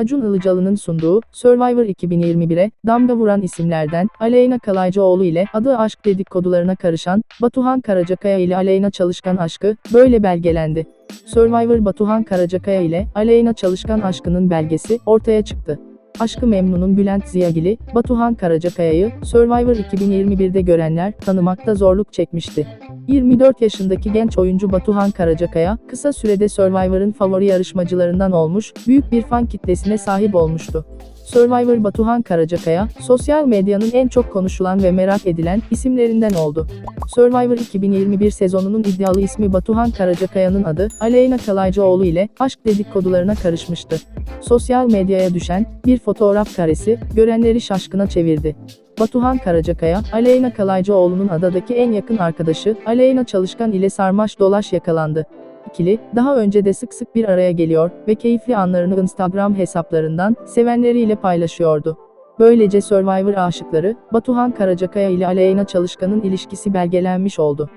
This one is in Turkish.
Acun Ilıcalı'nın sunduğu Survivor 2021'e damga vuran isimlerden Aleyna Kalaycıoğlu ile adı aşk dedikodularına karışan Batuhan Karacakaya ile Aleyna Çalışkan aşkı böyle belgelendi. Survivor Batuhan Karacakaya ile Aleyna Çalışkan aşkının belgesi ortaya çıktı. Aşkı Memnun'un Bülent Ziyagil'i, Batuhan Karacakaya'yı Survivor 2021'de görenler tanımakta zorluk çekmişti. 24 yaşındaki genç oyuncu Batuhan Karacakaya, kısa sürede Survivor'ın favori yarışmacılarından olmuş, büyük bir fan kitlesine sahip olmuştu. Survivor Batuhan Karacakaya, sosyal medyanın en çok konuşulan ve merak edilen isimlerinden oldu. Survivor 2021 sezonunun iddialı ismi Batuhan Karacakaya'nın adı, Aleyna Kalaycıoğlu ile aşk dedikodularına karışmıştı. Sosyal medyaya düşen bir fotoğraf karesi görenleri şaşkına çevirdi. Batuhan Karacakaya, Aleyna Kalaycıoğlu'nun adadaki en yakın arkadaşı Aleyna Çalışkan ile sarmaş dolaş yakalandı ikili, daha önce de sık sık bir araya geliyor ve keyifli anlarını Instagram hesaplarından sevenleriyle paylaşıyordu. Böylece Survivor aşıkları, Batuhan Karacakaya ile Aleyna Çalışkan'ın ilişkisi belgelenmiş oldu.